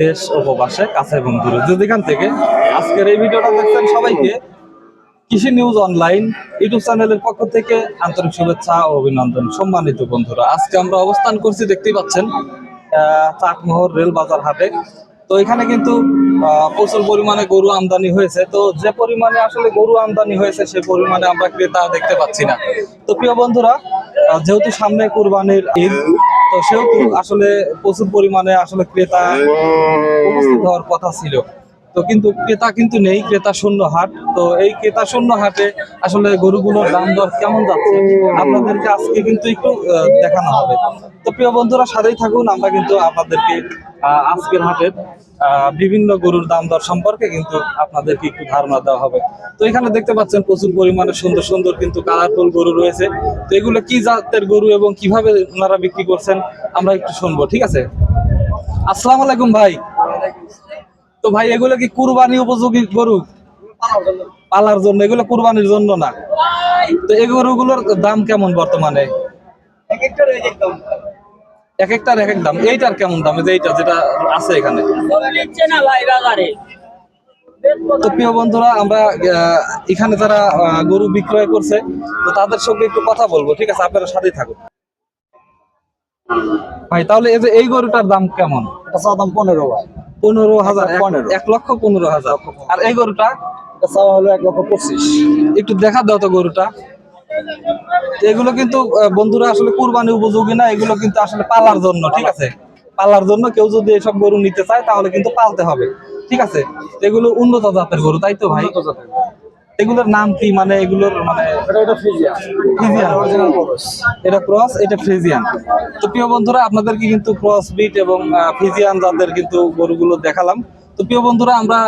দেশ উপবাসে কাছে এবং দূরে। যেখান থেকে আজকের এই ভিডিওটা দেখছেন সবাইকে, কৃষি নিউজ অনলাইন ইউটিউব চ্যানেলের পক্ষ থেকে আন্তরিক শুভেচ্ছা ও অভিনন্দন। সম্মানিত বন্ধুরা, আজকে আমরা অবস্থান করছি দেখতেই পাচ্ছেন চাটমোহর রেল বাজার হাটে। তো এখানে কিন্তু প্রচুর পরিমাণে গরু আমদানি হয়েছে। তো যে পরিমাণে আসলে গরু আমদানি হয়েছে সেই পরিমাণে আমরা ক্রেতা দেখতে পাচ্ছি না। তো প্রিয় বন্ধুরা যেহেতু সামনে কুরবানির ঈদ তো সেহেতু আসলে প্রচুর পরিমাণে আসলে ক্রেতা উপস্থিত হওয়ার কথা ছিল। তো কিন্তু ক্রেতা কিন্তু নেই, ক্রেতা শূন্য হাট। তো এই ক্রেতা শূন্য হাটে আসলে গরুগুলোর দাম দর কেমন যাচ্ছে? আপনাদেরকে আজকে কিন্তু একটু দেখানো হবে। তো প্রিয় বন্ধুরা, সাথেই থাকুন। আমরা কিন্তু আপনাদেরকে আজকের আহ, বিভিন্ন গরুর দাম দর সম্পর্কে কিন্তু আপনাদেরকে একটু ধারণা দেওয়া হবে। তো এখানে দেখতে পাচ্ছেন প্রচুর পরিমাণে সুন্দর সুন্দর কিন্তু কালারফুল গরু রয়েছে। তো এগুলো কি জাতের গরু এবং কীভাবে ওনারা বিক্রি করছেন আমরা একটু শুনব ঠিক আছে? আসসালামু আলাইকুম ভাই। তো ভাই এগুলো কি কুরবানি উপযোগী গরু? পালার জন্য এগুলো কুরবানির জন্য না। তো এই গরুগুলোর দাম কেমন বর্তমানে? এক দাম। এইটার কেমন দাম? যে এইটা যেটা আছে এখানে। তো প্রিয় বন্ধুরা আমরা এখানে যারা গরু বিক্রয় করছে তো তাদের সঙ্গে একটু কথা বলব ঠিক আছে? আপনারা সাথেই থাকুন। ভাই তাহলে এই যে এই গরুটার দাম কেমন? চাওয়া দাম পনেরো ভাই। পনেরো হাজার এক- পনেরো। এক লক্ষ পনেরো হাজার। আর এই গরুটা? চাওয়া হলো এক লক্ষ পঁচিশ। একটু দেখা দাও তো গরুটা। এগুলো কিন্তু বন্ধুরা আসলে কুরবানি উপযোগী না এগুলো কিন্তু আসলে পালার জন্য ঠিক আছে? পালার জন্য কেউ যদি এসব গরু নিতে চায় তাহলে কিন্তু পালতে হবে ঠিক আছে? এগুলো উন্নত জাতের গরু তাই তো ভাই? এগুলোর নাম কি? মানে এগুলোর মানে এটা ক্রস এটা ফ্রিজিয়ান। তো প্রিয় বন্ধুরা আপনাদেরকে কিন্তু ক্রস বিট এবং ফ্রিজিয়ান জাতের কিন্তু গরুগুলো দেখালাম। তো প্রিয় বন্ধুরা আমরা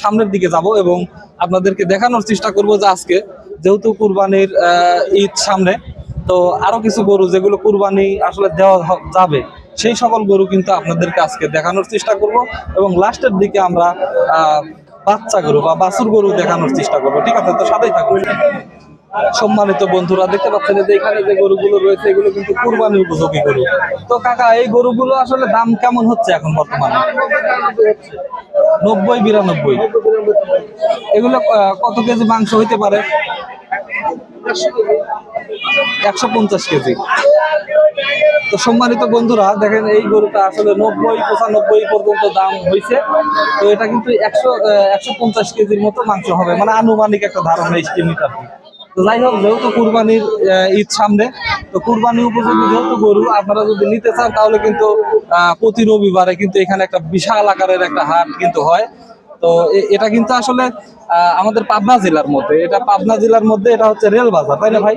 সামনের দিকে যাব এবং আপনাদেরকে দেখানোর চেষ্টা করব যে আজকে যেহেতু কুরবানির ঈদ সামনে, তো আরও কিছু গরু যেগুলো কুরবানি আসলে দেওয়া যাবে, সেই সকল গরু কিন্তু আপনাদেরকে আজকে দেখানোর চেষ্টা করব এবং লাস্টের দিকে আমরা বাচ্চা গরু বা বাছুর গরু দেখানোর চেষ্টা করব। ঠিক আছে, তো সাথেই থাকুন। সম্মানিত বন্ধুরা, দেখতে পাচ্ছেন যে এখানে যে গরুগুলো রয়েছে, এগুলো কিন্তু কুরবানি উপযোগী গরু। তো কাকা, এই গরুগুলো আসলে দাম কেমন হচ্ছে এখন বর্তমানে? নব্বই বিরানব্বই। এগুলো কত কেজি মাংস হইতে পারে? একশো পঞ্চাশ কেজি। তো সম্মানিত বন্ধুরা, দেখেন এই গরুটা আসলে নব্বই, পঁচানব্বই পর্যন্ত দাম হয়েছে তো এটা কিন্তু একশো একশো পঞ্চাশ কেজির মতো মাংস হবে। মানে আনুমানিক একটা ধারণা আর কি তো যাই হোক, যেহেতু কুরবানির ঈদ সামনে, তো কুরবানি উপযোগী যেহেতু গরু, আপনারা যদি নিতে চান, তাহলে কিন্তু প্রতি রবিবারে কিন্তু এখানে একটা বিশাল আকারের একটা হাট কিন্তু হয়। তো এটা কিন্তু আসলে আমাদের পাবনা জেলার মধ্যে, এটা পাবনা জেলার মধ্যে এটা হচ্ছে রেল বাজার, তাই না ভাই?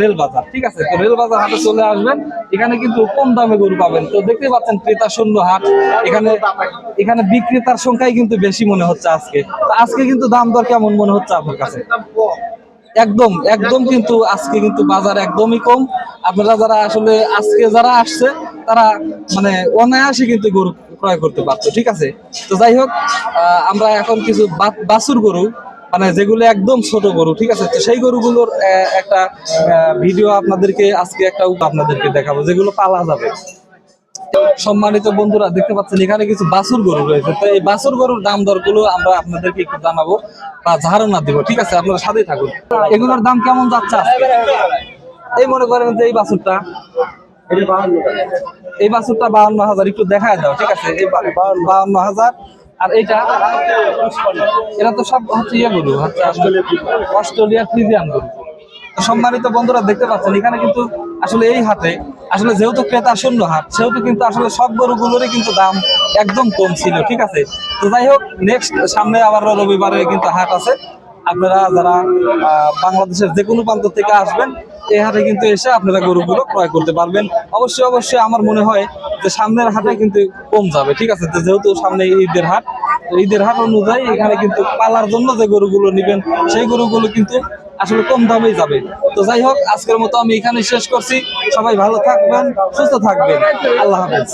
রেল বাজার, ঠিক আছে? তো রেল বাজার হাটে চলে আসবেন, এখানে কিন্তু কম দামে গরু পাবেন। তো দেখতে পাচ্ছেন ক্রেতা শূন্য হাট, এখানে এখানে বিক্রেতার সংখ্যাই কিন্তু বেশি মনে হচ্ছে আজকে। তো আজকে কিন্তু দাম দর কেমন মনে হচ্ছে আপনার কাছে? একদম একদম কিন্তু আজকে কিন্তু বাজার একদমই কম। আপনারা যারা আসলে আজকে যারা আসছে, তারা মানে অনায়াসে কিন্তু গরু ক্রয় করতে পারতো ঠিক আছে? তো যাই হোক আমরা এখন কিছু বাছুর গরু মানে যেগুলো একদম ছোট গরু, ঠিক আছে? তো সেই গরুগুলোর একটা ভিডিও আপনাদেরকে, আজকে একটা আপনাদেরকে দেখাবো, যেগুলো পালা যাবে। সম্মানিত বন্ধুরা, দেখতে পাচ্ছেন এখানে কিছু বাছুর গরু রয়েছে। তো এই বাছুর গরুর দাম দরগুলো আমরা আপনাদেরকে একটু জানাব বা ধারণা দিব। ঠিক আছে, আপনারা সাথেই থাকুন। এগুলোর দাম কেমন যাচ্ছে এই মনে করেন যে এই বাছুরটা এই বাছুরটা বাউন্ন হাজার, একটু দেখায় দাও, ঠিক আছে? বাউন্ন হাজার, আর এইটা? এরা তো সব হচ্ছে ইয়ে গরু, হচ্ছে অস্ট্রেলিয়ার ফ্রিজিয়ান গরু। সম্মানিত বন্ধুরা দেখতে পাচ্ছেন, এখানে কিন্তু আসলে এই হাটে, আসলে যেহেতু ক্রেতা শূন্য হাট, সেহেতু কিন্তু আসলে সব গরুগুলোরই কিন্তু দাম একদম কম ছিল, ঠিক আছে? তো যাই হোক নেক্সট সামনে আবার রবিবারে কিন্তু হাট আছে। আপনারা যারা বাংলাদেশের যে কোনো প্রান্ত থেকে আসবেন, এই হাটে কিন্তু এসে আপনারা গরুগুলো ক্রয় করতে পারবেন। অবশ্যই অবশ্যই আমার মনে হয় যে সামনের হাটে কিন্তু কম যাবে, ঠিক আছে? যেহেতু সামনে ঈদের হাট ঈদের হাট অনুযায়ী এখানে কিন্তু পালার জন্য যে গরুগুলো নেবেন, সেই গরুগুলো কিন্তু আসলে কম দামেই যাবে। তো যাই হোক, আজকের মতো আমি এখানে শেষ করছি। সবাই ভালো থাকবেন, সুস্থ থাকবেন। আল্লাহ হাফেজ।